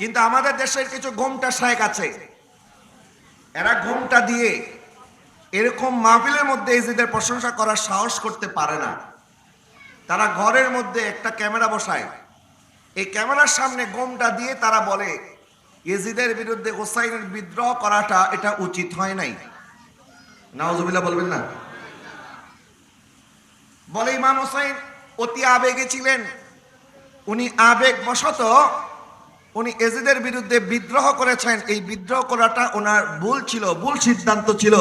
কিন্তু আমাদের দেশের কিছু ঘোমটা শায়েক আছে। এরা ঘোমটা দিয়ে এরকম মাহফিলের মধ্যে এজিদের প্রশংসা করার সাহস করতে পারে না। তারা ঘরের মধ্যে একটা ক্যামেরা বসায়। এই ক্যামেরার সামনে গোমটা দিয়ে তারা বলে ইয়েজিদের বিরুদ্ধে হোসাইনের বিদ্রোহ করাটা এটা উচিত হয় নাই। নাওজুবিল্লাহ বলবেন না। বলে ইমাম হোসাইন, অতি আবেগে ছিলেন। উনি আবেগ বশত উনি এজিদের বিরুদ্ধে বিদ্রোহ করেছেন। এই বিদ্রোহ করাটা ওনার ভুল ছিল, ভুল সিদ্ধান্ত ছিল।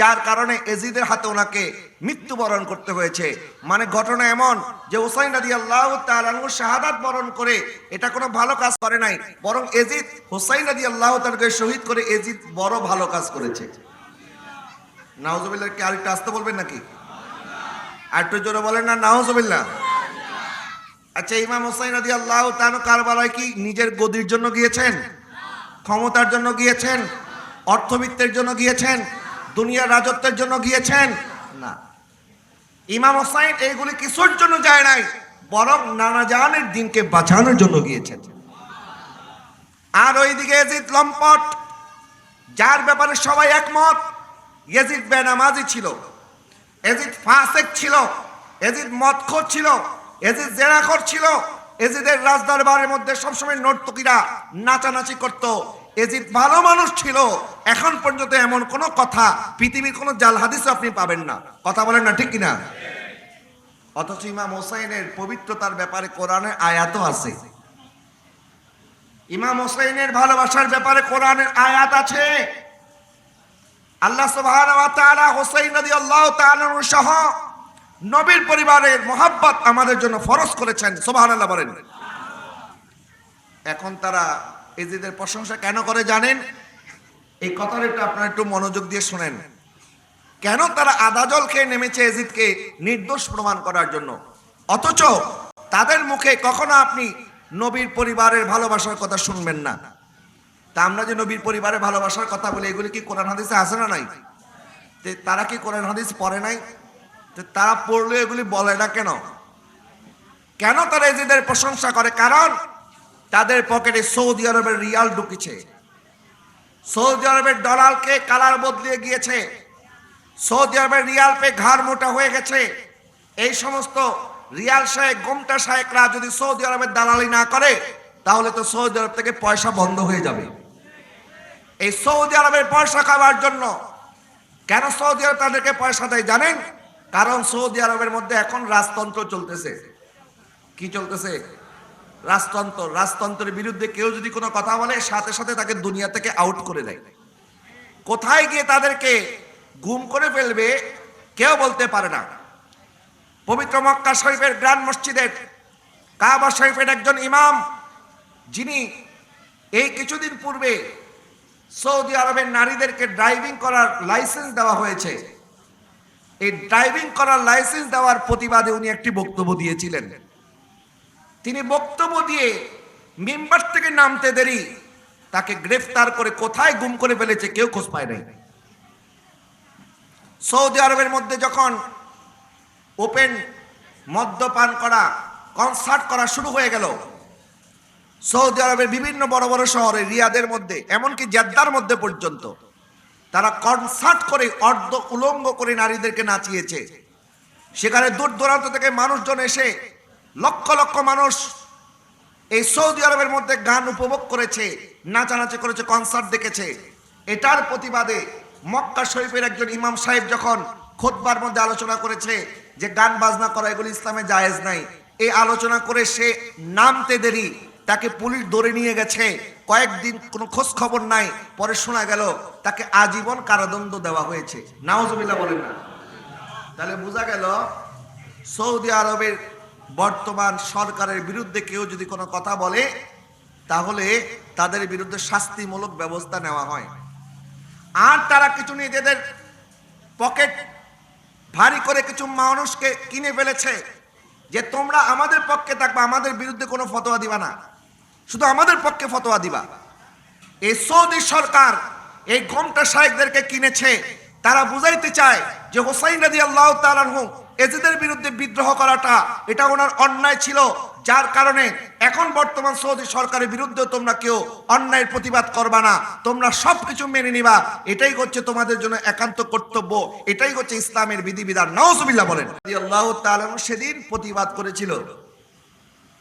যার কারণে এজিদের হাতে ওনাকে মৃত্যুবরণ করতে হয়েছে। মানে ঘটনা এমন যে হুসাইন রাজি আল্লাহ তালু শাহাদাত বরণ করে এটা কোনো ভালো কাজ করে নাই, বরং এজিদ হুসাইন রাজি আল্লাহ তালকে শহীদ করে এজিদ বড় ভালো কাজ করেছে। নাওজবিল্লাহ কি আরেকটা আসতে বলবেন নাকি? আর একটু জোরে বলেন না নাওজবিল্লাহ আচ্ছা ইমাম হোসাইন রাজি আল্লাহ কারবালায় কি নিজের গদির জন্য গিয়েছেন? ক্ষমতার জন্য গিয়েছেন? অর্থবিত্তের জন্য গিয়েছেন? দুনিয়ার রাজত্বের জন্য গিয়েছেন? না। ইমাম হোসাইন এইগুলি কিছুর জন্য যায় নাই, বরং নানা জাহানের দিনকে বাঁচানোর জন্য গিয়েছেন। আর ওইদিকে এজিদ লম্পট, যার ব্যাপারে সবাই একমত এজিদ বেনামাজি ছিল এজিদ ফাসেক ছিল এজিদ মদখোর ছিল এজিদ জেরাখর ছিল এজিদের রাজদরবারের মধ্যে সবসময় নর্তকীরা নাচানাচি করত। এজিদ ভালো মানুষ ছিল। এখন পর্যন্ত এমন কোনো কথা পৃথিবীর কোনো জাল হাদিসও আপনি পাবেন না। কথা বলেন না, ঠিক কিনা? অথচ ইমাম হোসাইনের পবিত্রতার ব্যাপারে কোরআনের আয়াতও আছে। ইমাম হোসাইনের ভালোবাসার ব্যাপারে কোরআনের আয়াত আছে। আল্লাহ সুবহানাহু ওয়া তাআলা হোসাইন রাদিয়াল্লাহু তাআলা সহ নবীর পরিবারের মোহাব্বত আমাদের জন্য ফরজ করেছেন, সুবহানাল্লাহ বলেন। এখন তারা এজিদের প্রশংসা কেন করে জানেন? এই কথাটা একটু আপনারা একটু মনোযোগ দিয়ে শুনেন। কেন তারা আদা জল খেয়ে নেমেছে এজিদকে নির্দোষ প্রমাণ করার জন্য? অথচ তাদের মুখে কখনো আপনি নবীর পরিবারের ভালোবাসার কথা শুনবেন না। তা আমরা যে নবীর পরিবারের ভালোবাসার কথা বলি, এগুলি কি কোরআন হাদিসে আছে না নাই? তারা কি কোরআন হাদিস পড়ে নাই? তারা পড়লে এগুলি বলে না কেন? কেন তারা এজিদের প্রশংসা করে? কারণ তাদের পকেটে সৌদি আরবের রিয়াল ঢুকেছে। সৌদি আরবের ডলারকে কালার বদলিয়ে গিয়েছে। সৌদি আরবের রিয়াল পে ঘাড় মোটা হয়ে গেছে। এই সমস্ত রিয়াল শাহেক গোমটা শাহেকরা যদি সৌদি আরবের দালালি না করে, তাহলে তো সৌদি আরব থেকে পয়সা বন্ধ হয়ে যাবে। এই সৌদি আরবের পয়সা খাওয়ার জন্য কেন সৌদি আরব তাদেরকে পয়সা দেয় জানেন? কারণ সৌদি আরবের মধ্যে এখন রাজতন্ত্র চলতেছে। কি চলতেছে? রাজতন্ত্র। রাজতন্ত্রের বিরুদ্ধে কেউ যদি কোনো কথা বলে, সাথে সাথে তাকে দুনিয়া থেকে আউট করে দেয়। কোথায় গিয়ে তাদেরকে গুম করে ফেলবে, কেউ বলতে পারে না। পবিত্র মক্কা শরীফের গ্রান্ড মসজিদের কাবা শরীফের একজন ইমাম, যিনি এই কিছুদিন পূর্বে সৌদি আরবের নারীদেরকে ড্রাইভিং করার লাইসেন্স দেওয়া হয়েছে। এই ড্রাইভিং করার লাইসেন্স দেওয়ার প্রতিবাদে উনি একটি বক্তব্য দিয়েছিলেন। তিনি বক্তব্য দিয়ে মেম্বার থেকে নামতে দেরি, তাকে গ্রেফতার করে কোথায় গুম করে ফেলেছে কেউ খোঁজ পায় নাই। সৌদি আরবের মধ্যে যখন ওপেন মদ্যপান করা কনসার্ট করা শুরু হয়ে গেল, সৌদি আরবের বিভিন্ন বড় বড় শহরে, রিয়াদের মধ্যে, এমনকি জেদ্দার মধ্যে পর্যন্ত। তারা কনসার্ট করে, অর্ধ উলঙ্গ করে নারীদেরকে নাচিয়েছে। সেখানে দূর দূরান্ত থেকে মানুষজন এসে, লক্ষ লক্ষ মানুষ এই সৌদি আরবের মধ্যে গান উপভোগ করেছে, নাচানাচি করেছে, কনসার্ট দেখেছে। এটার প্রতিবাদে মক্কা শরীফের একজন ইমাম সাহেব যখন খোদবার মধ্যে আলোচনা করেছে যে গান বাজনা করা এগুলো ইসলামে জায়েজ নাই, এই আলোচনা করে সে নামতে দেরি তাকে পুলিশ ধরে নিয়ে গেছে। কয়েকদিন কোনো খোঁজ খবর নাই। পরে শোনা গেল তাকে আজীবন কারাদণ্ড দেওয়া হয়েছে। নাওজবিল্লা বলেন না। তাহলে বোঝা গেল সৌদি আরবের বর্তমান সরকারের বিরুদ্ধে কেউ যদি কোনো কথা বলে, তাহলে তাদের বিরুদ্ধে শাস্তিমূলক ব্যবস্থা নেওয়া হয়। আর তারা কিছু নিজেদের পকেট ভারী করে কিছু মানুষকে কিনে ফেলেছে, যে তোমরা আমাদের পক্ষে থাকবা, আমাদের বিরুদ্ধে কোনো ফতোয়া দিবা না। শুধু আমাদের পক্ষে ফতোয়া দিবা। এই সৌদি সরকার এই ঘণ্টা শাহেকদেরকে কিনেছে। তারা বুঝাইতে চায় যে হোসাইন রাজি আল্লাহ তালানহু এজিদের বিরুদ্ধে বিদ্রোহ করাটা এটা ওনার অন্যায় ছিল, যার কারণে এখন বর্তমান সৌদি সরকারের বিরুদ্ধে তোমরা কেউ অন্যায়ের প্রতিবাদ করবা না। তোমরা সব কিছু মেনে নিবা। এটাই হচ্ছে তোমাদের জন্য একান্ত কর্তব্য। এটাই হচ্ছে ইসলামের বিধিবিধান। নওজুবিল্লাহ বলেন। আল্লাহ তাআলা সেদিন প্রতিবাদ করেছিল।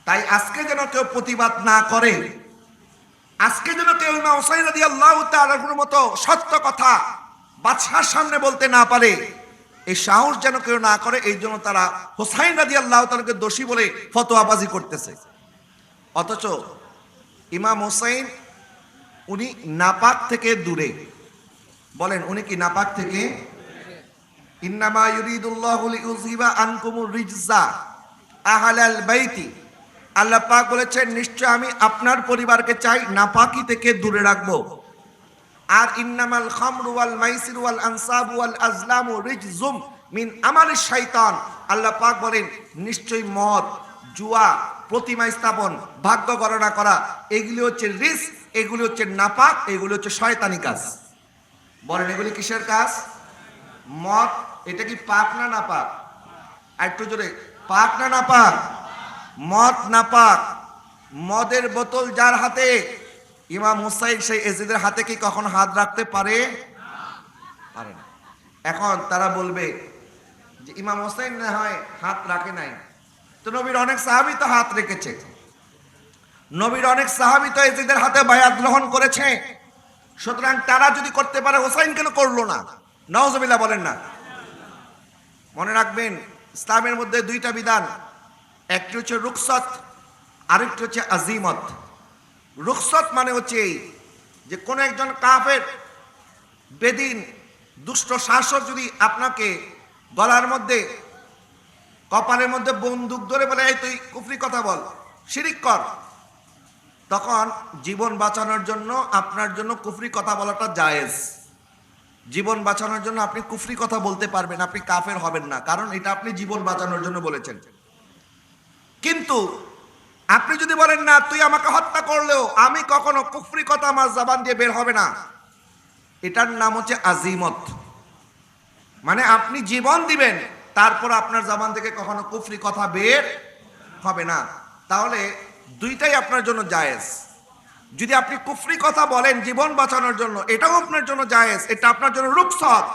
তাই আজকে যেন কেউ প্রতিবাদ না করে। আজকে যেন কেউ ইমাম হোসাইন রাদি আল্লাহ তাআলার মতো সত্য কথা বাদশার সামনে বলতে না পারে। এই সাহস যেন কেউ না করে, এই জন্য তারা হোসাইন রাদি আল্লাহ দোষী বলে ফতোয়াবাজি করতেছে। অথচ ইমাম হোসাইন, উনি নাপাক থেকে দূরে। বলেন, উনি কি নাপাক থেকে? ইন্নামা ইউরিদুল্লাহু আনকুমুর রিজজা আহলাল বাইতি। আল্লাহ পাক বলেছেন, নিশ্চয় আমি আপনার পরিবারকে চাই নাপাকি থেকে দূরে রাখব। আর ইন্নামাল খামরু ওয়াল মাইসির ওয়াল আনসাব ওয়াল আজলামু রিজজুম মিন আমালিশ শয়তান আল্লাহ পাক বলেন নিশ্চয়ই মদ, জুয়া, প্রতিমা স্থাপন, ভাগ্য গণনা করা, এগুলি হচ্ছে রিস এগুলি হচ্ছে নাপাক, এগুলি হচ্ছে শয়তানি কাজ। বলেন, এগুলি কিসের কাজ? মদ, এটা কি পাক না না পাক আর একটু জোরে, পাক না না পাক মদ না পাক। মদের বোতল যার হাতে? ইমাম হুসাইন সেই এজিদের হাতে কি কখন হাত রাখতে পারে? পারে না। এখন তারা বলবে যে ইমাম হোসেন না হয় হাত রাখে নাই। তো নবীর অনেক সাহাবি তো হাত রেখেছে। নবীর অনেক সাহাবি তো এজিদের হাতে বায়াত গ্রহণ করেছে। সুতরাং তারা যদি করতে পারে, হোসাইন কেন করল না? নওয়াজবিল্লাহ বলেন না। মনে রাখবেন, ইসলামের মধ্যে দুইটা বিধান। একটি হচ্ছে রুকসত আরেকটি হচ্ছে আজিমত। রুকসত মানে হচ্ছে এই যে কোনো একজন কাফের বেদিন, দুষ্ট শাসক যদি আপনাকে গলার মধ্যে, কপালের মধ্যে বন্দুক ধরে বলে, এই তুই কুফরি কথা বল, শিরিক কর। তখন জীবন বাঁচানোর জন্য আপনার জন্য কুফরি কথা বলাটা জায়েজ। জীবন বাঁচানোর জন্য আপনি কুফরি কথা বলতে পারবেন, আপনি কাফের হবেন না, কারণ এটা আপনি জীবন বাঁচানোর জন্য বলেছেন। কিন্তু আপনি যদি বলেন, না, তুই আমাকে হত্যা করলেও আমি কখনো কুফরি কথা আমার জবান দিয়ে বের হবে না। এটার নাম হচ্ছে আজিমত। মানে আপনি জীবন দিবেন, তারপর আপনার জবান থেকে কখনো কুফরি কথা বের হবে না। তাহলে দুইটাই আপনার জন্য জায়েজ। যদি আপনি কুফরি কথা বলেন জীবন বাঁচানোর জন্য, এটাও আপনার জন্য জায়েজ, এটা আপনার জন্য রুকসত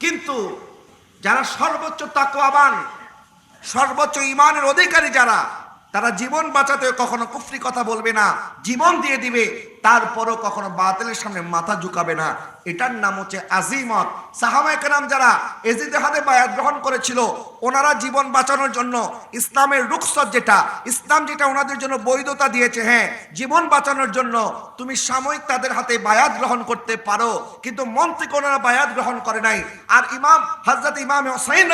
কিন্তু যারা সর্বোচ্চ তাকওয়াবান সর্বোচ্চ ইমানের অধিকারী যারা, তারা জীবন বাঁচাতে কখনো কুফরি কথা বলবে না। জীবন দিয়ে দিবে। তারপরও কখনো বাতিলের সামনে মাথা ঝুঁকাবে না। এটার নাম হচ্ছে আজিমত। সাহাবায়ে কেরাম যারা এজিদে হাতে বায়াত গ্রহণ করেছিল, ওনারা জীবন বাঁচানোর জন্য ইসলামের রুখসত যেটা, ইসলাম যেটা ওনাদের জন্য বৈধতা দিয়েছে হ্যাঁ জীবন বাঁচানোর জন্য তুমি সাময়িক তাদের হাতে বায়াত গ্রহণ করতে পারো, কিন্তু মন থেকে ওনারা বায়াত গ্রহণ করে নাই। আর ইমাম হজরত ইমাম হোসাইন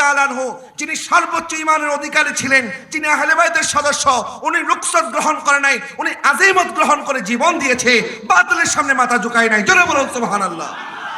তাআলা আনহু, যিনি সর্বোচ্চ ইমানের অধিকারী ছিলেন, যিনি আহলে বাইতের সদস্য, উনি রুখসত গ্রহণ করে নাই, উনি আজিমত গ্রহণ করে জীবন দিয়েছে বাতিলের সামনে মাথা ঝুঁকায় নাই। জোরে বলুন সুবহানাল্লাহ।